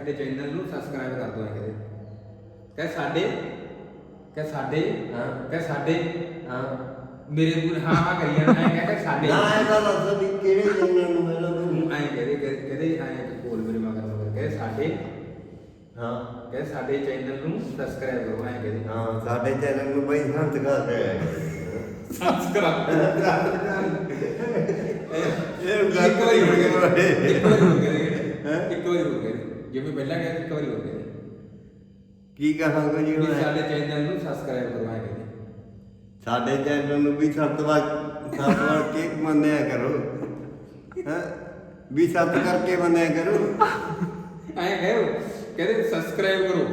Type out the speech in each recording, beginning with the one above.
ਸਾਡੇ ਚੈਨਲ ਨੂੰ ਸਬਸਕ੍ਰਾਈਬ ਕਰ ਦਿਓ ਕਹਿੰਦੇ ਕਹੇ ਸਾਡੇ ਕਹੇ ਸਾਡੇ ਹਾਂ ਕਹੇ ਸਾਡੇ ਹਾਂ ਮੇਰੇ ਪੂਰੇ ਹਾਂ ਹਾਂ ਕਰੀ ਜਾਂਦਾ ਹੈ ਕਹੇ ਸਾਡੇ। ਨਾ ਇਹਦਾ ਦੱਸ ਵੀ ਕਿਹੜੇ ਚੈਨਲ ਨੂੰ ਮੇਰਾ ਤੂੰ ਐਂ ਕਹਦੇ ਕਹਦੇ ਐਂ ਬੋਲ ਮੇਰੇ ਮਗਰ ਮਗਰ। ਕਹੇ ਸਾਡੇ ਹਾਂ। ਕਹੇ ਸਾਡੇ ਚੈਨਲ ਨੂੰ ਸਬਸਕ੍ਰਾਈਬ ਕਰੋ ਐਂ ਕਹਦੇ ਹਾਂ ਸਾਡੇ ਚੈਨਲ ਨੂੰ ਬਈ ਹੰਤ ਕਰ ਸਬਸਕ੍ਰਾਈਬ ਇਹ ਇੱਕ ਵਾਰੀ ਹੋ ਗਿਆ ਇੱਕ ਵਾਰੀ ਹੋ ਗਿਆ ਹੈਂ? ਇੱਕ ਵਾਰੀ ਹੋ ਗਿਆ ਜਿਵੇਂ ਪਹਿਲਾਂ ਗਿਆ ਇੱਕ ਵਾਰੀ ਹੋ ਗਿਆ ਕੀ ਕਹਾਂਗਾ ਜੀ ਵੀ ਹੁਣ ਸਾਡੇ ਚੈਨਲ ਨੂੰ ਸਬਸਕ੍ਰਾਈਬ ਕਰੋ ਐਂ ਕਹਦੇ ਸਾਡੇ ਚੈਨਲ ਨੂੰ ਵੀ ਸੱਤ ਵਾਰ ਸੱਤ ਵਾਰ ਕੇ ਮੰਨਿਆ ਕਰੋ। ਹਾਂ? ਵੀ ਸੱਤ ਕਰਕੇ ਮੰਨਿਆ ਕਰੋ। ਐਂ ਕਹੋ ਕਹਿੰਦੇ ਸਬਸਕ੍ਰਾਈਬ ਕਰੋ।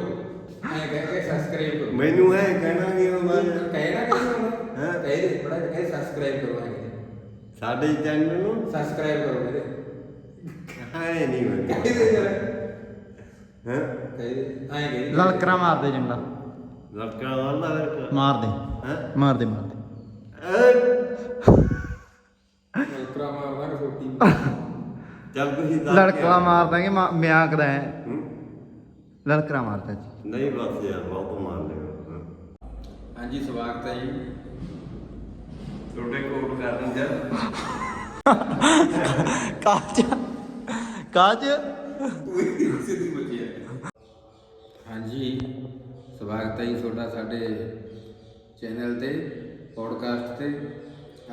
ਐਂ ਕਹਿ ਕੇ ਸਬਸਕ੍ਰਾਈਬ ਕਰੋ। ਮੈਨੂੰ ਹੈ ਕਹਿਣਾ ਨਹੀਂ ਹੁੰਦਾ ਕਹੇ ਨਾ ਕਹੇ ਹੈਂ? ਕਹੇ ਦੇ ਬੜਾ ਕਹੇ ਸਬਸਕ੍ਰਾਈਬ ਕਰੋ ਐਂ ਕਹਿੰਦੇ ਸਾਡੇ ਚੈਨਲ ਨੂੰ? ਸਬਸਕ੍ਰਾਈਬ ਕਰੋ ਕਹਿੰਦੇ ਹੈ ਨਹੀਂ ਮੈਨੂੰ ਕਹੇ ਦੇ ਯਾਰ। ਹਾਂ? ਐਂ ਲਲਕਰਾ ਮਾਰ ਦੇ ਜੰਡਾ ਲੜਕਾ ਵਾਲਾ ਫਿਰ। ਮਾਰ ਦੇ ਹਾਂ? ਮਾਰ ਦੇ ਮਾਰ ਦੇ ਲਲਕਰਾ ਮਾਰਦਾ ਕਿ ਛੋਟੀ ਚੱਲ ਤੁਸੀਂ ਦੱਸ ਲੜਕਾ ਮਾਰ ਦਾਂਗੇ ਮਾ- ਮਿਆਕਦਾ ਹੈ। ਹੂੰ? ਲਲਕਰਾ ਮਾਰਦਾ ਜੀ। ਨਹੀਂ ਬਸ ਯਾਰ ਬਹੁਤ ਮਾਰ ਲਿਆ। ਹਾਂਜੀ ਸਵਾਗਤ ਹੈ ਜੀ। ਛੋਟੇ ਕੋਟ ਕਰ ਦਿੰਦੇ ਕਾਜ ਕਾਜ ਸਿੱਧੀ ਬੱਚੀ ਹੈ ਹਾਂਜੀ ਸਵਾਗਤ ਹੈ ਜੀ ਤੁਹਾਡਾ ਸਾਡੇ ਚੈਨਲ ਤੇ ਪੋਡਕਾਸਟ ਤੇ।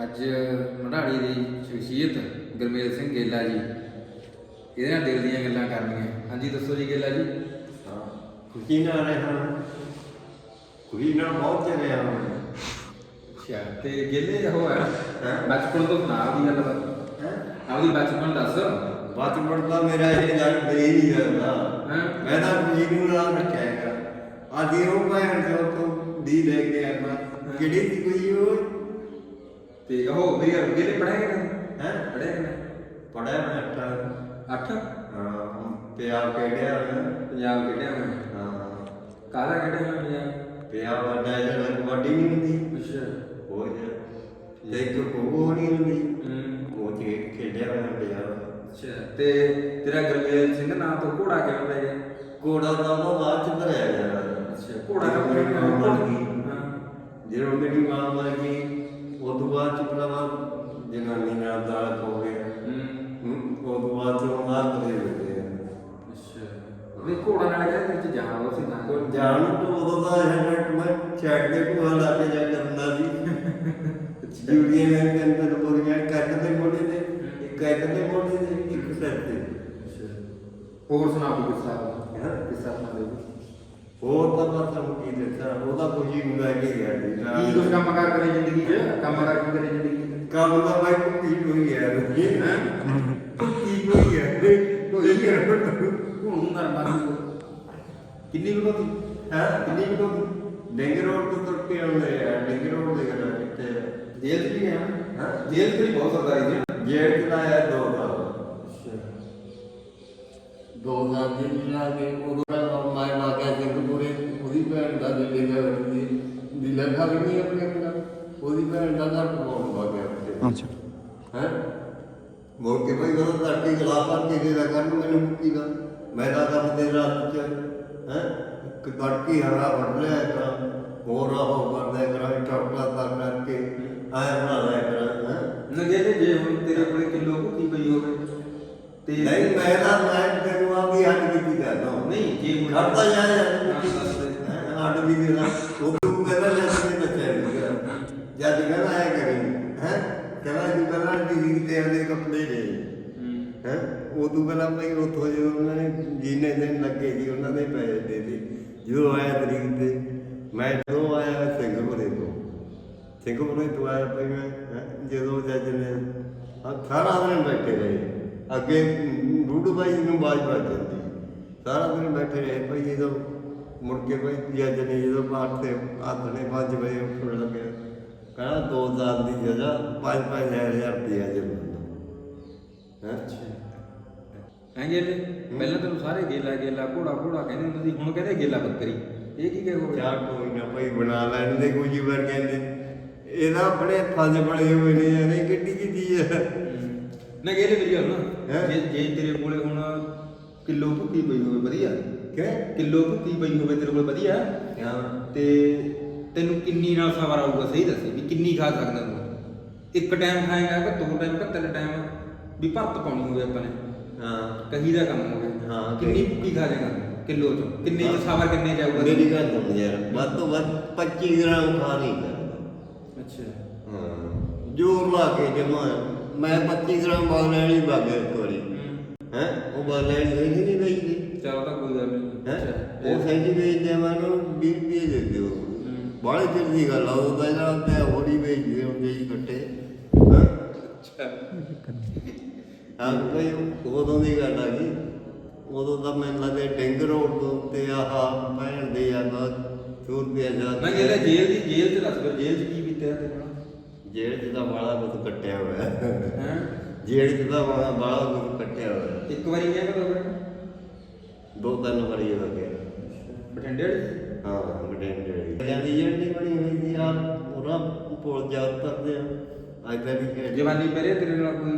ਅੱਜ ਮਢਾੜੀ ਦੀ ਸ਼ਖਸੀਅਤ ਗੁਰਮੇਲ ਸਿੰਘ ਗੇਲਾ ਜੀ ਇਹਦੇ ਨਾਲ ਦਿਲ ਦੀਆਂ ਗੱਲਾਂ ਕਰਨੀਆਂ। ਹਾਂਜੀ ਦੱਸੋ ਜੀ ਗੇਲਾ ਜੀ। ਖੁਸ਼ੀ ਨਾਲ ਰਹੇ ਹਾਂ। ਖੁਸ਼ੀ ਨਾਲ ਬਹੁਤ ਚਲੇ ਹਾਂ। ਅੱਛਾ ਤੇ ਗੇਲੇ ਉਹ ਹੈ ਹੈਂ? ਬਚਪਨ ਤੋਂ ਸੁਣਾ ਆਪਦੀ ਗੱਲਬਾਤ ਹੈ? ਆਪਦੀ ਬਚਪਨ ਦੱਸ। ਬਚਪਨ ਦਾ ਮੇਰਾ ਇਹ ਲੜ ਦੇ ਨਹੀਂ ਕਰਦਾ। ਹੈਂ? ਮੈਂ ਤਾਂ ਖੁਸ਼ੀ ਨੂੰ ਨਾਮ ਰੱਖਿਆ ਹੈਗਾ। ਆਦੀ ਉਹ ਭੈਣ ਜੋ ਤੋਂ ਦੀ ਲੈ ਕੇ ਆਇਆ ਕਿਹੜੀ ਸੀ ਕੋਈ ਉਹ? ਤੇ ਉਹ ਮੇਰੀ ਗੱਲ ਗੇਲੇ ਪੜਿਆ ਕਿ ਨਹੀਂ? ਹੈ? ਪੜਿਆ ਕਿ ਨਹੀਂ? ਪੜਿਆ ਮੈਂ ਅੱਠਾ। 8 ਹਾਂ ਪਿਆਰ ਕਿਹੜਿਆ ਹੋਇਆ ਪੰਜਾਬ ਖੇਡਿਆ ਮੈਂ? ਹਾਂ। ਕਾਹਦਾ ਖੇਡਿਆ ਮੈਂ ਪੰਜਾਬ? ਪਿਆਰ ਵੱਡਾ ਜਿਹੜਾ ਕਬੱਡੀ ਨਹੀਂ ਹੁੰਦੀ ਅੱਛਾ। ਉਹ ਜਿਹਾ ਤੇ ਇੱਕ ਖੋ ਨਹੀਂ ਹੁੰਦੀ ਹੂੰ। ਉਹ ਤੇ ਖੇਡਿਆ ਹੋਇਆ ਪਿਆਰ ਅੱਛਾ ਤੇ ਤੇਰਾ ਗੁਰਮੇਲ ਸਿੰਘ ਨਾਂ ਤੋਂ ਘੋੜਾ ਕਿਵੇਂ ਪੈ ਗਿਆ? ਕੋੜਾ ਦਾ ਉਹ ਬਾਅਦ ਚ ਭਰਿਆ ਯਾਰ ਅੱਛਾ ਘੋੜਾ ਜਦੋਂ ਕਿਵੇਂ ਮੇਰੀ ਮਾਂ ਮਰ ਗਈ। ਜਦੋਂ ਮੇਰੀ ਮਾਂ ਮਰ ਗਈ ਉਹ ਤੋਂ ਬਾਅਦ ਚ ਭਰਾਵਾ ਜਨਾਨੀ ਨਾਲ ਦਾਲ ਹੋ ਗਿਆ। ਹੂੰ। ਉਹ ਤੋਂ ਬਾਅਦ ਕਰੇ ਹੁੰਦੇ ਆ। ਅੱਛਾ। ਨਹੀਂ ਘੋੜਾ ਨਾਲ ਤੇਰੇ ਚ ਜਾਨ ਉਹ ਸੀ ਨਾ? ਕੋਈ ਜਾਣ ਤੋਂ ਉਦੋਂ ਦਾ ਹੈਡ ਮੈਂ ਛੱਡ ਦੇ ਭੂਆ ਲਾ ਕੇ ਜਾ ਕਰਨਾ ਸੀ। ਡਿਊਟੀਆਂ ਮੈਂ ਕਹਿੰਦਾ ਤਾਂ ਬੋਲੀਆਂ ਕੱਟ ਦੇ ਮੋਢੇ ਤੇ ਕੱਟ ਦੇ ਮੋਢੇ ਤੇ ਇੱਕ ਸਿਰ ਤੇ। ਹੋਰ ਸੁਣਾ ਕੋਈ ਕਿੱਸਾ? ਹੈਂ? ਕਿੱਸਾ ਸੁਣਾ ਦੇ। ਹੋਰ ਤਾਂ ਮੈਂ ਤੁਹਾਨੂੰ ਕੀ ਦੱਸਾਂ ਉਹਦਾ ਕੁਝ ਹੀ ਹੁੰਦਾ ਕਿ ਗਿਆ ਜੀ ਕੀ ਕੁਝ ਕੰਮ ਕਾਰ ਕਰੇ ਜ਼ਿੰਦਗੀ 'ਚ? ਕੰਮ ਕਾਰ ਕੀ ਕਰੇ ਜ਼ਿੰਦਗੀ 'ਚ? ਕੰਮ ਦਾ ਬਾਈ ਕੀ ਹੋਈ ਯਾਰ ਹੈਂ? ਕੀ ਹੋਈ ਯਾਰ ਕੋਈ ਕਰ ਹੁਣ ਕਰ ਮਾਰੀ ਕਿੰਨੀ ਕੁ ਤੀ ਹੈ? ਕਿੰਨੀ ਕੁ ਤੀ ਡਿੰਗ ਰੋਡ ਤੋਂ ਤੁਰ ਕੇ ਆਉਂਦੇ ਆ। ਡਿੰਗ ਰੋਡ ਦੇ ਕਿੱਥੇ ਆ? ਜੇਲ੍ਹ ਵੀ ਹਾਂ। ਜੇਲ੍ਹ ਵੀ ਬਹੁਤ ਸਰਦਾਰੀ ਸੀ ਜੇਲ੍ਹ ਚ ਲਾਇਆ ਦੋ ਦਾ ਅੱਛਾ ਦੋ ਕੇ ਉਹਦਾ ਨਾਮ ਮੈਂ ਸਿੰਘਪੁਰੇ ਉਹਦੀ ਭੈਣ ਦਾ ਦਿੱਲੀ ਦਾ ਦੀ ਦੀ ਲਗਾ ਵੀ ਨਹੀਂ ਆਪਣੇ ਕੋਲ ਉਹਦੀ ਭੈਣ ਦਾ ਘਰ ਪਵਾਉਣ ਵਾ ਗਿਆ ਅੱਛਾ ਹੈ ਮੋੜ ਕੇ ਭਾਈ ਉਹ ਧਰਤੀ ਗਲਾਸ ਆ ਦਾ ਕਰਨ ਮੈਨੂੰ ਮੁੱਕੀ ਦਾ ਮੈਂ ਤਾਂ ਕੰਮ ਦੇ ਰਾਤ ਚ ਹੈ ਇੱਕ ਹਰਾ ਵੱਢ ਲਿਆ ਕਰਾਂ ਹੋਰ ਉਹ ਕਰਦਾ ਕਰਾਂ ਟੋਪਲਾ ਤਾਂ ਕਰਕੇ ਆਇਆ ਬਣਾ ਲਿਆ ਕਰਾਂ ਹੈ ਨਾ ਜੇ ਜੇ ਹੁਣ ਤੇਰੇ ਕੋਲੇ ਕਿਲੋ ਭੁੱਕੀ ਪਈ ਹੋਵੇ ਤੇ ਨਹੀਂ ਮੈਂ ਤਾਂ ਮੈਂ ਤੈਨੂੰ ਆ ਵੀ ਹੱਡ ਕੀਤੀ ਕਰਦਾ ਨਹੀਂ ਜੇ ਹੁਣ ਕਰਦਾ ਯਾਰ ਦੇ। ਹੱਡ ਵੀ ਦੇ ਦਾ ਉਹ ਤੂੰ ਕਹਿੰਦਾ ਜਦ ਮੈਂ ਦੱਸਿਆ ਨਹੀਂ ਜਦ ਕਹਿੰਦਾ ਆਇਆ ਕਰੀ ਹੈ? ਕਹਿੰਦਾ ਜੀ ਪਹਿਲਾਂ ਵੀ ਤੇ ਆਦੇ ਕੱਪੜੇ ਨੇ ਹੂੰ। ਉਹ ਤੋਂ ਪਹਿਲਾਂ ਮੈਂ ਉੱਥੋਂ ਜਦੋਂ ਉਹਨਾਂ ਨੇ ਜੀਨੇ ਦਿਨ ਲੱਗੇ ਜੀ ਉਹਨਾਂ ਦੇ ਪੈਸੇ ਦੇ ਦੇ ਜਦੋਂ ਆਇਆ ਤਰੀਕ ਤੇ ਮੈਂ ਜਦੋਂ ਆਇਆ ਸਿੰਘਪੁਰੇ ਤੋਂ। ਸਿੰਘਪੁਰੇ ਤੋਂ ਆਇਆ ਭਾਈ ਮੈਂ ਜਦੋਂ ਜੱਜ ਨੇ ਸਾਰਾ ਦਿਨ ਬੈਠੇ ਰਹੇ। ਅੱਗੇ ਰੂਡ ਬਾਈ ਨੂੰ ਬਾਜ ਵੱਜ ਜਾਂਦੀ ਸਾਰਾ ਦਿਨ ਬੈਠੇ ਰਹੇ ਭਾਈ ਜਦੋਂ ਮੁੜ ਕੇ ਭਾਈ ਜੱਜ ਨੇ ਜਦੋਂ ਬਾਹਰ ਤੇ ਆਥਣੇ 5 ਵਜੇ ਉੱਠਣ ਲੱਗੇ। ਕਹਿੰਦਾ ਦੋ ਸਾਲ ਦੀ ਜਗ੍ਹਾ 5-5000 ਰੁਪਇਆ ਜਮਾ ਹੈ? ਐਂ ਗੇਲੇ ਪਹਿਲਾਂ ਤੈਨੂੰ ਸਾਰੇ ਗੇਲਾ ਗੇਲਾ ਘੋੜਾ ਘੋੜਾ ਕਹਿੰਦੇ ਹੁੰਦੇ ਸੀ ਹੁਣ ਕਹਿੰਦੇ ਗੇਲਾ ਬੱਕਰੀ। ਇਹ ਕੀ ਕਹੇ ਹੋ ਗਿਆ ਯਾਰ ਕੋਈ ਨਾ ਭਾਈ ਬਣਾ ਲੈਣ ਦੇ ਕੋਈ ਵਾਰ ਕਹਿੰਦੇ। ਇਹਦਾ ਬੜੇ ਫਸ ਬੜੇ ਹੋਏ ਨੇ ਯਾਰ ਇਹ ਕਿੱਡੀ ਕੀ ਚੀਜ਼ ਹੈ। ਨਾ ਗੇਲੇ ਮੇਰੀ ਗੱਲ ਨਾ ਹੈਂ? ਜੇ ਜੇ ਤੇਰੇ ਕੋਲੇ ਹੁਣ ਕਿਲੋ ਭੁੱਕੀ ਪਈ ਹੋਵੇ ਵਧੀਆ। ਕਿ ਕਿਲੋ ਭੁੱਕੀ ਪਈ ਹੋਵੇ ਤੇਰੇ ਕੋਲ ਵਧੀਆ। ਹਾਂ ਤੇ ਤੈਨੂੰ ਕਿੰਨੀ ਨਾਲ ਸਬਰ ਆਊਗਾ ਸਹੀ ਦੱਸੇ ਵੀ ਕਿੰਨੀ ਖਾ ਸਕਦਾ ਤੂੰ। ਇੱਕ ਟਾਈਮ ਖਾਏਗਾ ਕਿ ਦੋ ਟਾਈਮ ਕਿ ਤਿੰਨ ਟਾਈਮ ਵੀ ਭਰਤ ਪਾਉਣੀ ਹੋਵੇ ਆਪਾਂ ਨੇ। ਹਾਂ। ਕਹੀ ਦਾ ਕੰਮ ਹੋਵੇ। ਹਾਂ, ਕਿੰਨੀ ਕਹੀ। ਭੁੱਕੀ ਖਾ ਜਾਏਗਾ ਕਿਲੋ ਚ। ਕਿੰਨੇ ਚ ਸਬਰ ਕਿੰਨੇ ਜਾਊਗਾ ਮੇਰੀ ਗੱਲ ਸੁਣ ਯਾਰ ਵੱਧ ਤੋਂ ਵੱਧ 25 ਗ੍ਰਾਮ ਖਾ ਕਰਦਾ ਅੱਛਾ। ਹਾਂ। ਜੋਰ ਲਾ ਕੇ ਜਮਾ। ਮੈਂ 25 ਗ੍ਰਾਮ ਬਾਗ ਲੈਣੀ ਬਾਗੇ ਇੱਕ ਵਾਰੀ। ਹੈ। ਉਹ ਬਾਗ ਲੈਣੀ ਹੋਈ ਨਹੀਂ ਵੇਚਦੀ ਚਲ ਤਾਂ ਕੋਈ ਗੱਲ ਨਹੀਂ। ਹੈ? ਉਹ ਸੈਂਟੀ ਵੇਚਦੇ ਆ ਮੈਨੂੰ 20 ਰੁਪਏ ਦੇ ਦਿਓ। ਬਾਹਲੀ ਚਿਰ ਦੀ ਗੱਲ ਆ ਉਹ ਤਾਂ ਜਿਹੜਾ ਤੇ ਹੋਰੀ ਵੇਚਦੇ ਹੁੰਦੇ ਜੀ ਕੱਟੇ ਹਾਂ ਅੱਛਾ ਹਾਂ ਕੋਈ ਉਦੋਂ ਦੀ ਗੱਲ ਆ ਗਈ ਉਦੋਂ ਤਾਂ ਮੈਨੂੰ ਲੱਗਦਾ ਡਿੰਗ ਰੋਡ ਤੋਂ ਤੇ ਆਹ ਪੈਣ ਦੇ ਆ ਬਸ 100 ਰੁਪਏ ਜਾ ਮੈਂ ਕਹਿੰਦਾ ਜੇਲ੍ਹ ਦੀ ਜੇਲ੍ਹ ਚ ਦੱਸ ਫਿਰ ਜੇਲ੍ਹ ਚ ਕੀ ਬੀਤਿਆ ਤੇਰੇ ਜੇਲ੍ਹ 'ਚ ਤਾਂ ਬਾਲਾ ਕੁਝ ਕੱਟਿਆ ਹੋਇਆ। ਹੈ? ਜੇਲ੍ਹ 'ਚ ਤਾਂ ਬਾਲਾ ਬਾਲਾ ਕੁਝ ਕੱਟਿਆ ਹੋਇਆ। ਇੱਕ ਵਾਰੀ ਗਿਆ ਕਦੋਂ ਫਿਰ? ਦੋ ਤਿੰਨ ਵਾਰੀ ਹੋ ਗਿਆ ਬਠਿੰਡੇ ਵਾਲੀ? ਹਾਂ ਬਟੈਂਡੇ ਜਾਂਦੀ ਜਿਹੜੀ ਬਣੀ ਹੋਈ ਸੀ ਆ ਪੂਰਾ ਪੁਲ ਜਾ ਉਤਰਦੇ ਆ। ਅੱਜ ਤੱਕ ਵੀ ਜਵਾਨੀ ਮੇਰੇ ਤੇਰੇ ਨਾਲ ਕੋਈ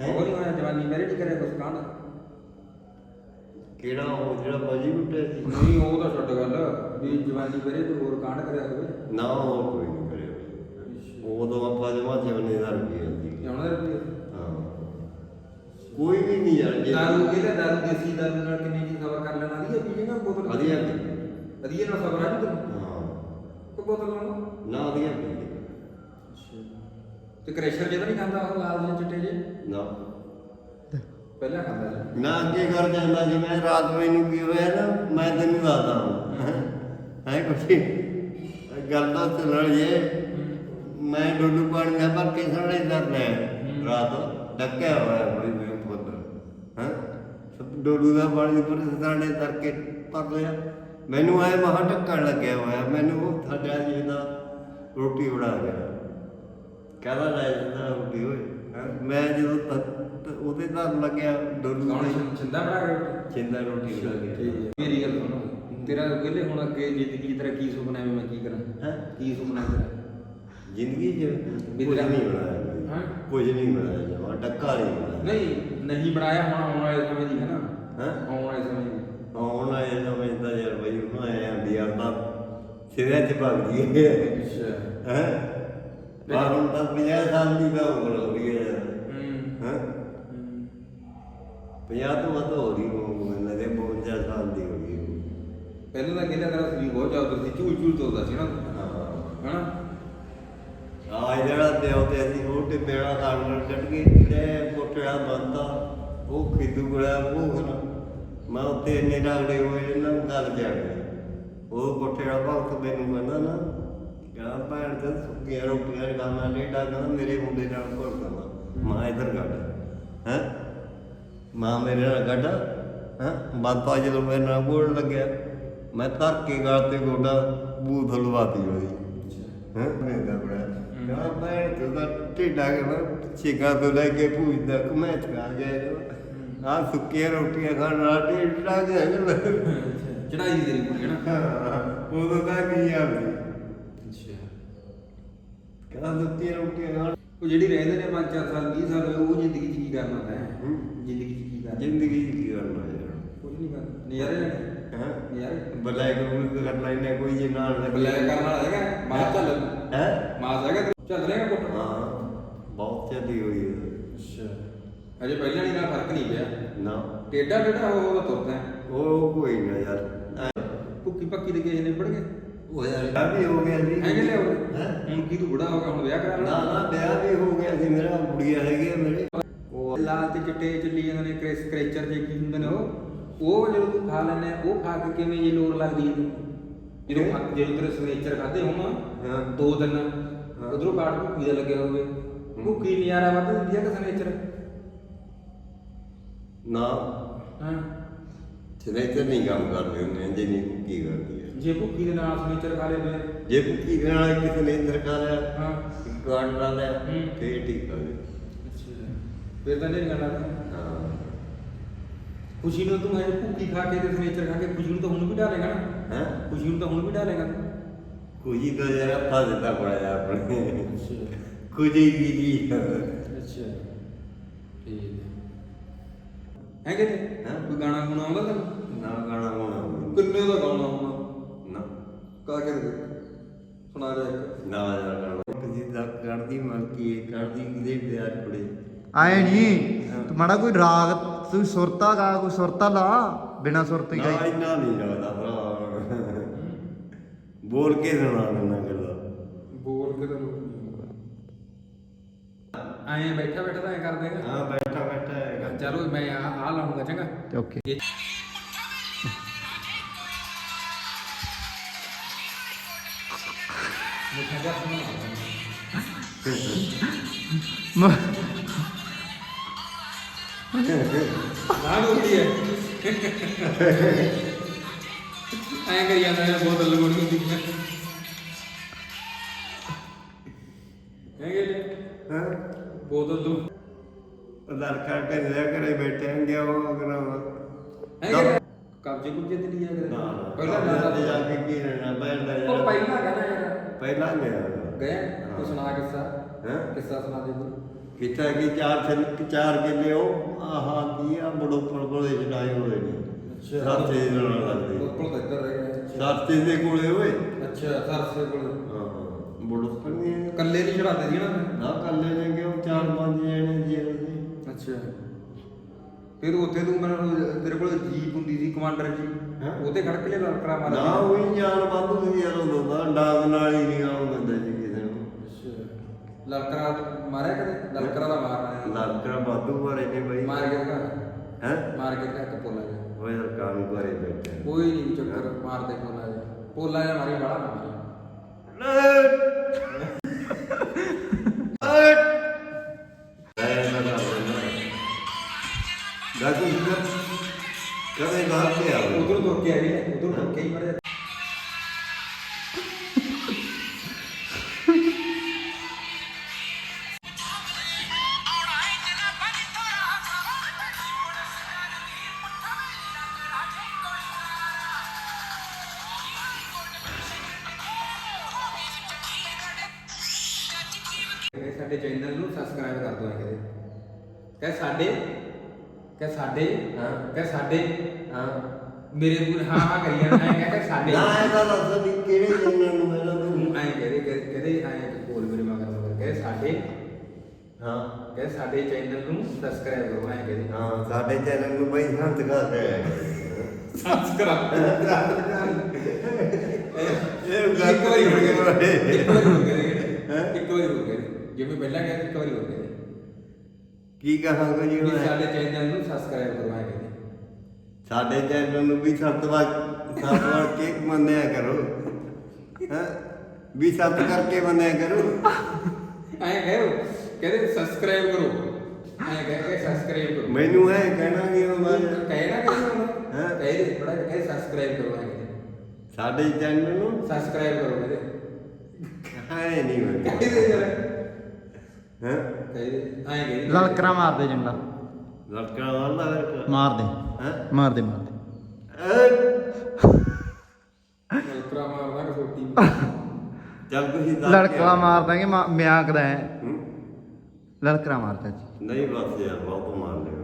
ਹੈਂ? ਉਹ ਨਹੀਂ ਹੋਇਆ? ਜਵਾਨੀ ਮੇਰੇ ਨਹੀਂ ਕਰਿਆ ਕੁਛ ਕਾਂਡ? ਕਿਹੜਾ ਉਹ ਜਿਹੜਾ ਬਾਜੀ ਉੱਟਿਆ ਸੀ? ਨਹੀਂ ਉਹ ਤਾਂ ਛੱਡ ਗੱਲ। ਵੀ ਜਵਾਨੀ ਮੇਰੇ ਕੋਈ ਹੋਰ ਕਾਂਡ ਕਰਿਆ ਹੋਵੇ। ਨਾ ਉਹ ਕੋਈ ਨਹੀਂ ਉਦੋਂ ਆਪਾਂ ਜਮਾ ਜਵਨੇ ਦਾ ਰੁਪਏ ਰੁਪਏ ਹਾਂ। ਕੋਈ ਵੀ ਨਹੀਂ ਯਾਰ ਜੇ ਦਾਰੂ ਇਹਦਾ ਦਾਰੂ ਦੇਸੀ ਦਾਰੂ ਨਾਲ ਕਿੰਨੀ ਜੀ ਖਬਰ ਕਰ ਲੈਣਾ? ਵਧੀਆ ਪੀਏਗਾ ਬੋਤਲ। ਵਧੀਆ ਪੀ। ਵਧੀਆ ਨਾਲ ਖਬਰ ਆ ਜੀ ਤੈਨੂੰ ਹਾਂ। ਕੋ ਬੋਤਲ ਲਾਉਣਾ? ਨਾ ਵਧੀਆ ਪੀ। ਤੇ ਕ੍ਰੈਸ਼ਰ ਜਿਹਦਾ ਨਹੀਂ ਖਾਂਦਾ ਉਹ ਲਾਲ ਜਿਹੇ ਚਿੱਟੇ ਜੇ ਨਾ। ਪਹਿਲਾਂ ਖਾਂਦਾ ਸੀ। ਨਾ ਅੱਗੇ ਕਰ ਜਾਂਦਾ ਸੀ ਮੈਂ ਰਾਤ ਮੈਨੂੰ ਕੀ ਹੋਇਆ ਨਾ ਮੈਂ ਤੈਨੂੰ ਦੱਸਦਾ ਹਾਂ। ਹੈ? ਕੁਛ? ਗੱਲ ਤਾਂ ਸੁਣ ਜੇ। ਮੈਂ ਡੋਲੂ ਪਾਣੀ ਦਾ ਭਰ ਕੇ ਸੜੇ ਦਰ ਲੈ? ਰਾਤ ਡੱਕਿਆ ਹੋਇਆ ਬੜੀ ਮੇਰੇ ਪੁੱਤ। ਹੈ? ਡੋਲੂ ਦਾ ਪਾਣੀ ਪਰ ਸੜੇ ਦਰ ਕੇ ਭਰ ਲਿਆ। ਮੈਨੂੰ ਆਏ ਮਹਾ ਢੱਕਣ ਲੱਗਿਆ ਹੋਇਆ। ਮੈਨੂੰ ਉਹ ਥੱਡਾ ਜੀ ਦਾ ਰੋਟੀ ਬਣਾ ਗਿਆ। ਕਹਦਾ ਲੈ ਜਾਂਦਾ ਰੋਟੀ ਹੋਏ। ਮੈਂ ਜਦੋਂ ਉਹਦੇ ਨਾਲ ਲੱਗਿਆ ਡੋਲੂ ਦੇ ਛਿੰਦਾ ਬਣਾ ਕੇ ਰੋਟੀ? ਚਿੰਦਾ ਰੋਟੀ ਬਣਾ ਗਿਆ ਠੀਕ ਹੈ। ਮੇਰੀ ਗੱਲ ਸੁਣੋ। ਤੇਰਾ ਕਹਿੰਦੇ ਹੁਣ ਅੱਗੇ ਜ਼ਿੰਦਗੀ ਤੇਰਾ ਕੀ ਸੁਪਨਾ ਹੈ ਮੈਂ ਕੀ ਕਰਾਂ? ਹੈਂ? ਕੀ ਸੁਪਨਾ ਤੇਰਾ? ਵੀ ਕੁਝ ਤੇਰਾ- ਨਹੀਂ ਬਣਾਇਆ ਬਾਈ। ਹੈਂ? ਕੁਝ ਨਹੀਂ ਬਣਾਇਆ ਜਮਾ ਟੱਕਾ ਨਹੀਂ ਨਹੀਂ ਨਹੀਂ ਬਣਾਇਆ ਹੁਣ ਆਉਣ ਵਾਲੇ ਸਮੇਂ ਦੀ ਹੈ ਨਾ ਹੈਂ? ਆਉਣ ਵਾਲੇ ਸਮੇਂ ਦੀ। ਆਉਣ ਆਏ ਨਾ ਮੈਂ ਤਾਂ ਯਾਰ ਬਈ ਉਹਨੂੰ ਆਇਆ ਵੀ ਯਾਰ ਤਾਂ ਸਿਰੇ 'ਚ ਭੱਗ ਗਈ ਅੱਛਾ। ਹੈ? ਬਾਹਰ ਤਾਂ 50 ਸਾਲ ਦੀ ਤਾਂ ਉਮਰ ਹੋ ਰਹੀ ਹੈ ਯਾਰ। ਹੂੰ। ਹੈ? 50 ਤੋਂ ਵੱਧ ਹੋ ਰਹੀ ਹੋ ਮੈਨੂੰ ਲੱਗਦਾ 52 ਸਾਲ ਦੀ ਹੋ ਗਈ। ਪਹਿਲਾਂ ਤਾਂ ਕਹਿੰਦਾ ਤੇਰਾ ਸਰੀਰ ਬਹੁਤ ਜ਼ਿਆਦਾ ਸੀ ਝੂਲ ਝੂਲ ਤੋਦਾ ਸੀ ਨਾ। ਹਾਂ। ਹਨਾ? ਆ ਜਿਹੜਾ ਤੇ ਤੇ ਅਸੀਂ ਉਹ ਤੇ ਮੇਰਾ ਕਾਰਨ ਕੱਢ ਕੇ ਜਿਹੜੇ ਕੋਟਿਆ ਬੰਦਾ ਉਹ ਖਿੱਦੂ ਗੜਾ ਭੋਗਣਾ ਮੈਂ ਉੱਤੇ ਇੰਨੇ ਡਾਗੜੇ ਹੋਏ ਇਹਨਾਂ ਨੂੰ ਗੱਲ ਜਾਣ ਉਹ ਕੋਟੇ ਵਾਲਾ ਭਗਤ ਮੈਨੂੰ ਕਹਿੰਦਾ ਨਾ ਕਹਿੰਦਾ ਭੈਣ ਤੇ ਸੁੱਕੀਆਂ ਰੋਟੀਆਂ ਖਾਣਾ ਡੇਡਾ ਕਹਿੰਦਾ ਮੇਰੇ ਮੁੰਡੇ ਨਾਲ ਘੁਲ ਕਰਨਾ ਮਾਂ ਇਧਰ ਕੱਢ ਹੈ? ਮਾਂ ਮੇਰੇ ਨਾਲ ਕੱਢ ਹੈ? ਬਾਤਾਂ ਜਦੋਂ ਮੇਰੇ ਨਾਲ ਬੋਲਣ ਲੱਗਿਆ ਮੈਂ ਧਰ ਕੇ ਗਲ ਤੇ ਗੋਡਾ ਬੂਥ ਲਵਾਤੀ ਉਹਦੀ ਹਾਂ? ਮੈਂ ਦਾ ਬੜਾ ਕਹਾ ਮੈਂ ਤੁਦਾ ਢਿੱਡਾ ਕਰਨਾ ਛੇਗਾ ਤੋਂ ਲੈ ਕੇ ਪੂਜ ਤੱਕ ਮੈਂ ਚਾ ਗਿਆ ਆ ਸੁੱਕੀਆਂ ਰੋਟੀਆਂ ਖਾਣ ਨਾਲ ਢਿੱਡਾ ਗਿਆ ਚੜਾਈ ਤੇਰੀ ਪੂਰੀ ਨਾ। ਉਦੋਂ ਤਾਂ ਨਹੀਂ ਆ ਵੀ। ਅੱਛਾ। ਕਹਿੰਦਾ ਸੁੱਕੀਆਂ ਰੋਟੀਆਂ ਖਾਣ। ਉਹ ਜਿਹੜੀ ਰਹਿੰਦੇ ਨੇ 5-4 ਸਾਲ 20 ਸਾਲ ਉਹ ਜ਼ਿੰਦਗੀ 'ਚ ਕੀ ਕਰਨਾ ਤੈਂ ਹੂੰ। ਜ਼ਿੰਦਗੀ 'ਚ ਕੀ ਕਰਨਾ? ਜ਼ਿੰਦਗੀ 'ਚ ਕੀ ਕਰਨਾ ਯਾਰ? ਕੁਝ ਨਹੀਂ ਕਰਨਾ। ਨਜ਼ਾਰੇ ਲੈਣੇ? ਹਾਂ? ਨਜ਼ਾਰੇ? ਬਲੈਕ ਰੂਲ ਕਰਨਾ ਇਹਨੇ ਕੋਈ ਜੇ ਨਾਲ ਬਲੈਕ ਕਰਨ ਵਾਲਾ ਹੈਗਾ? ਮਾਸ ਚੱਲ। ਹੈ? ਮਾਸ ਹੈਗਾ ਤੇ ਚੱਲ ਰਿਹਾ ਕੁੱਟ ਹਾਂ ਬਹੁਤ ਚੱਲੀ ਹੋਈ ਹੈ ਅੱਛਾ। ਅਜੇ ਪਹਿਲਾਂ ਨਹੀਂ ਨਾਲ ਫ਼ਰਕ ਨਹੀਂ ਪਿਆ? ਨਾ। ਟੇਡਾ ਟੇਡਾ ਹੋ ਉਹਦਾ ਤੁਰਦਾ? ਹੈ। ਉਹ ਕੋਈ ਨਾ ਯਾਰ। ਐਂ। ਭੁੱਕੀ ਪੱਕੀ ਦੇ ਕਿਸੇ ਨੇ ਪੜ ਗਏ? ਉਹ ਯਾਰ ਵਿਆਹ ਵੀ ਹੋ ਗਿਆ ਸੀ। ਐ ਕਹਿੰਦੇ ਹੋ? ਹੈਂ? ਹੁਣ ਕੀ ਤੂੰ ਬੁੜਾ ਹੋ ਗਿਆ ਹੁਣ ਵਿਆਹ ਕਰਾ ਨਾ ਲੈਣਾ? ਨਾ ਵਿਆਹ ਵੀ ਹੋ ਗਿਆ ਸੀ। ਮੇਰਾ ਕੁੜੀਆਂ ਹੈਗੀਆਂ ਮੇਰੇ। ਉਹ ਲਾਲ ਤੇ ਚਿੱਟੇ ਚੱਲੀ ਜਾਂਦੇ ਨੇ ਕ੍ਰੈਸ ਕ੍ਰੈਚਰ ਜੇ ਕੀ ਹੁੰਦੇ ਨੇ ਉਹ ਉਹ ਜਦੋਂ ਤੂੰ ਖਾ ਲੈਣਾ ਉਹ ਖਾ ਕੇ ਕਿਵੇਂ ਜੇ ਲੋੜ ਲੱਗਦੀ ਹੈ ਤੈਨੂੰ? ਜਦੋਂ ਖਾ- ਜਦੋਂ ਤੇਰੇ ਸਿਗਨੇਚਰ ਖਾਦੇ ਹੋਣ ਹਾਂ। ਦੋ ਦਿਨ ਉਧਰੋਂ ਕਾਟ ਭੁੱਕੀ ਦਾ ਲੱਗਿਆ ਹੋਵੇ। ਭੁੱਕੀ ਨਿਆਰਾ ਵੱਧ ਦਿੰਦੀ ਹੈ ਕਿ ਸਿਗਨੇਚਰ ਨਾ। ਹਾਂ। ਚਲੇ ਤੇ ਨਹੀਂ ਕੰਮ ਕਰਦੇ ਹੁੰਦੇ ਜੇ ਨਹੀਂ ਕੀ ਕਰਦੀ ਹੈ ਜੇ ਭੁੱਕੀ ਦੇ ਨਾਲ ਸਿਗਨੇਚਰ ਖਾ ਲੈਂਦੇ ਜੇ ਭੁੱਕੀ ਦੇ ਨਾਲ ਕਿਸੇ ਨੇ ਇੰਦਰ ਖਾ ਲਿਆ ਹਾਂ। ਇੱਕ ਗਾਰਡ ਲਾ ਲਿਆ ਹੂੰ। ਫੇਰ ਠੀਕ ਆ ਗਏ ਅੱਛਾ। ਫਿਰ ਤਾਂ ਨਹੀਂ ਹਾਂ। ਖੁਸ਼ੀ ਨੂੰ ਤੂੰ ਹਜੇ ਭੁੱਕੀ ਖਾ ਕੇ ਤੇ ਸਿਗਨੇਚਰ ਖਾ ਕੇ ਖੁਸ਼ੀ ਨੂੰ ਤਾਂ ਹੁਣ ਵੀ ਢਾਲੇਗਾ ਨਾ। ਹੈ? ਖੁਸ਼ੀ ਨੂੰ ਤਾਂ ਹੁਣ ਵੀ ਢਾਲੇਗਾ ਕੁਜੀ ਤਾਂ ਜਰਾ ਪਾ ਦਿੱਤਾ ਪੜਿਆ ਆਪਣੇ ਕੁਜੀ ਕੀ ਜੀ ਅੱਛਾ ਠੀਕ ਹੈ ਹੈ ਕਿ ਹੈਂ? ਕੋਈ ਗਾਣਾ ਗੁਣਾ ਆਉਂਦਾ ਤੈਨੂੰ ਨਾ ਗਾਣਾ ਗਾਉਣਾ ਕਿੰਨੇ ਦਾ ਗਾਣਾ ਆਉਂਦਾ ਨਾ ਕਾ ਕੇ ਸੁਣਾ ਦੇ ਨਾ ਯਾਰ ਗਾਣਾ ਕਿਸੇ ਦਾ ਕਰਦੀ ਮਨ ਕੀ ਕਰਦੀ ਕਿਦੇ ਪਿਆਰ ਕੁੜੇ ਆਏ ਨਹੀਂ ਤੂੰ ਮਾੜਾ ਕੋਈ ਰਾਗ, ਤੂੰ ਸੁਰਤਾ ਗਾ, ਕੋਈ ਸੁਰਤਾ ਲਾ, ਬਿਨਾ ਸੁਰ ਤੋਂ ਹੀ ਨਾ, ਇੰਨਾ ਨਹੀਂ ਲੱਗਦਾ ਭਰਾ ਬੋਲ ਕੇ ਸੁਣਾ ਦਿੰਦਾ ਗੱਲਾਂ। ਬੋਲ ਕੇ ਤਾਂ ਆਏ ਬੈਠਾ ਬੈਠਾ ਤਾਂ ਐ ਕਰ ਦੇਗਾ ਹਾਂ ਬੈਠਾ ਬੈਠਾ ਹੈਗਾ ਚਲੋ ਮੈਂ ਆ ਆ ਲਾਉਂਗਾ ਚੰਗਾ। ਓਕੇ। ਇਹ- ਮਿੱਠਾ ਜਿਹਾ ਸੁਣਾ ਨਾ ਡੋਕੀ ਹੈ ਐਂ ਕਰੀ ਜਾਂਦਾ ਹੈ ਬਹੁਤ ਲਗੋਣੀ ਹੁੰਦੀ ਹੈ। ਹੈਗੇ ਲੈ ਹਾਂ? ਬੋਤਲ ਤੋਂ ਲੜਕਾ ਢੰਗਿਆ ਘਰੇ ਬੈਠੇ ਹੁੰਦੇ ਆ ਉਹ ਕਰਾਵਾ ਹੈਗੇ ਕਬਜੇ ਕੁਬਜੇ ਤੇ ਨਹੀਂ ਆ ਨਾ ਨਾ। ਪਹਿਲਾਂ ਪਹਿਲਾਂ ਤੇ ਨਾ ਜਾ ਕੇ ਕੀ ਰਹਿਣਾ ਬੈਠਦਾ ਉਹ ਯਾਰ। ਪਹਿਲਾਂ ਕਹਿੰਦਾ ਯਾਰ। ਪਹਿਲਾਂ ਗਿਆ ਗਏ? ਤੂੰ ਸੁਣਾ ਕਿੱਸਾ? ਹੈਂ? ਕਿੱਸਾ ਸੁਣਾ ਦੇ ਤੂੰ। ਕਿਤਾ ਕਿ? ਚਾਰ ਚਾਰ ਕਿੱਲੇ ਉਹ ਆਹਾ ਕੀ ਆ ਬੜੋ ਪਰਪਲੇ ਚੜਾਏ ਹੋਏ ਨੇ। ਸਰਸੇ ਦੇ ਨਾਲ ਲੱਗਦੇ। ਕੋਲ ਤਾਂ ਇੱਧਰ ਰਹਿ ਗਿਆ ਸਰਸੇ ਦੇ ਕੋਲੇ ਓਏ। ਅੱਛਾ ਸਰਸੇ ਕੋਲ। ਹਾਂ ਬੜੋ ਪੰਨੇ ਕੱਲੇ ਨਹੀਂ ਚੜਾਉਂਦੇ ਸੀ ਨਾ ਨਾ ਕੱਲੇ ਨੇ ਕਿ ਉਹ ਚਾਰ ਪੰਜ ਜਣੇ ਜੀ ਅੱਛਾ। ਫਿਰ ਉੱਥੇ ਤੂੰ ਮੈਨੂੰ ਤੇਰੇ ਕੋਲ ਜੀਪ ਹੁੰਦੀ ਸੀ ਕਮਾਂਡਰ ਜੀ? ਉਹਤੇ ਖੜ ਕੇ ਲੈ ਲੜਕੜਾ ਮਾਰਿਆ ਨਾ ਉਹੀ ਜਾਨ ਵਾਧੂ ਸੀ ਯਾਰ ਉਦੋਂ ਤਾਂ ਡਾਂਗ ਨਾਲ ਹੀ ਨਹੀਂ ਆਉਂ ਸੀ ਕਿਸੇ ਨੂੰ। ਅੱਛਾ। ਲੜਕੜਾ ਮਾਰਿਆ ਕਦੇ? ਲੜਕੜਾ ਦਾ ਮਾਰਨਾ ਲੜਕਾ ਵਾਧੂ ਵਾਰੇ ਨੇ ਬਈ। ਮਾਰ ਕੇ ਹੈ? ਮਾਰ ਕੇ ਇੱਕ ਪੋਲਾ ਜਿਹਾ ਉਹ ਯਾਰ ਕਾਨੂੰ ਕਰੇ ਬੈਠੇ ਕੋਈ ਨਹੀਂ ਚੱਕਰ ਮਾਰਦੇ ਪੋਲਾ ਜਿਹਾ ਪੋਲਾ ਜਿਹਾ ਮਾਰੀ ਬੜਾ ਨਾ ਮਾਰੀ ਕਦੇ ਬਾਹਰ ਤੇ ਆਵੇ ਉਧਰ ਤੁਰ ਕੇ ਆਈ ਉਧਰ ਤੁਰ ਕੇ ਹੀ ਮਰਿਆ ਕਹ ਸਾਡੇ ਕਹ ਸਾਡੇ ਹਾਂ। ਕਹ ਸਾਡੇ ਹਾਂ ਮੇਰੇ ਕੋਲ ਹਾਂ ਹਾਂ ਕਰੀ ਜਾਂਦਾ ਹੈ ਕਹ ਸਾਡੇ। ਨਾ ਇਹਦਾ ਦੱਸ ਵੀ ਕਿਹੜੇ ਜੰਗਲ ਨੂੰ ਮੇਰਾ ਤੂੰ ਐਂ ਕਹਦੇ ਕਹਦੇ ਐਂ ਬੋਲ ਮੇਰੇ ਮਗਰ ਮਗਰ ਕਹ ਸਾਡੇ। ਹਾਂ। ਕਹ ਸਾਡੇ ਚੈਨਲ ਨੂੰ ਸਬਸਕ੍ਰਾਈਬ ਕਰੋ ਐਂ ਕਹਦੇ ਹਾਂ ਸਾਡੇ ਚੈਨਲ ਨੂੰ ਬਈ ਸੰਤ ਕਰ ਸਬਸਕ੍ਰਾਈਬ ਇਹ ਇੱਕ ਵਾਰੀ ਹੋ ਗਿਆ। ਇੱਕ ਵਾਰੀ ਹੋ ਗਿਆ ਇੱਕ ਵਾਰੀ ਹੋ ਗਿਆ। ਜਿਵੇਂ ਪਹਿਲਾਂ ਕਿਹਾ ਸੀ, ਇੱਕ ਵਾਰੀ ਹੋ ਗਿਆ। ਕੀ ਕਹਾਂਗਾ ਜੀ ਵੀ ਹੁਣ ਸਾਡੇ ਚੈਨਲ ਨੂੰ ਸਬਸਕ੍ਰਾਈਬ ਕਰੋ। ਐਂ ਕਹਦੇ ਸਾਡੇ ਚੈਨਲ ਨੂੰ ਵੀ ਸੱਤ ਵਾਰ ਸੱਤ ਵਾਰ ਕੇ ਮੰਨਿਆ ਕਰੋ। ਹਾਂ? ਵੀ ਸੱਤ ਕਰਕੇ ਮੰਨਿਆ ਕਰੋ। ਐਂ ਕਹੋ ਕਹਿੰਦੇ ਸਬਸਕ੍ਰਾਈਬ ਕਰੋ। ਐਂ ਕਹਿ ਕੇ ਸਬਸਕ੍ਰਾਈਬ ਕਰੋ। ਮੈਨੂੰ ਹੈ ਕਹਿਣਾ ਨਹੀਂ ਆਉਂਦਾ। ਕਹੇ ਨਾ ਕਹੇ ਹੈਂ? ਨਾ ਕਹੇ ਦੇ ਬੜਾ ਕਹੇ ਸਬਸਕ੍ਰਾਈਬ ਕਰੋ। ਐਂ ਕਹਦੇ ਸਾਡੇ ਚੈਨਲ ਨੂੰ? ਸਬਸਕ੍ਰਾਈਬ ਕਰੋ ਕਹਿੰਦੇ। ਹੈ ਨਹੀਂ ਮੈਂ ਕਹੇ ਦੇ ਯਾਰ ਹਾਂ? ਦੇ ਐਂ ਲਲਕਰਾ ਮਾਰਦੇ ਜੰਡਾ ਲੜਕਾ ਵਾਲਾ ਲੜਕਾ ਮਾਰਦੇ ਹਾਂ? ਮਾਰਦੇ ਮਾਰਦੇ ਕਿ ਛੋਟੀ। ਚੱਲ ਤੁਸੀਂ ਦੱਸ ਲੜਕਾ ਮਾਰ ਦਾਂਗੇ ਮਿਆਂਕਦਾ ਹੈ। ਹੂੰ? ਲਲਕਰਾ ਮਾਰਦਾ ਜੀ। ਨਹੀਂ ਬਸ ਯਾਰ ਬਹੁਤ ਮਾਰ ਲਿਆ।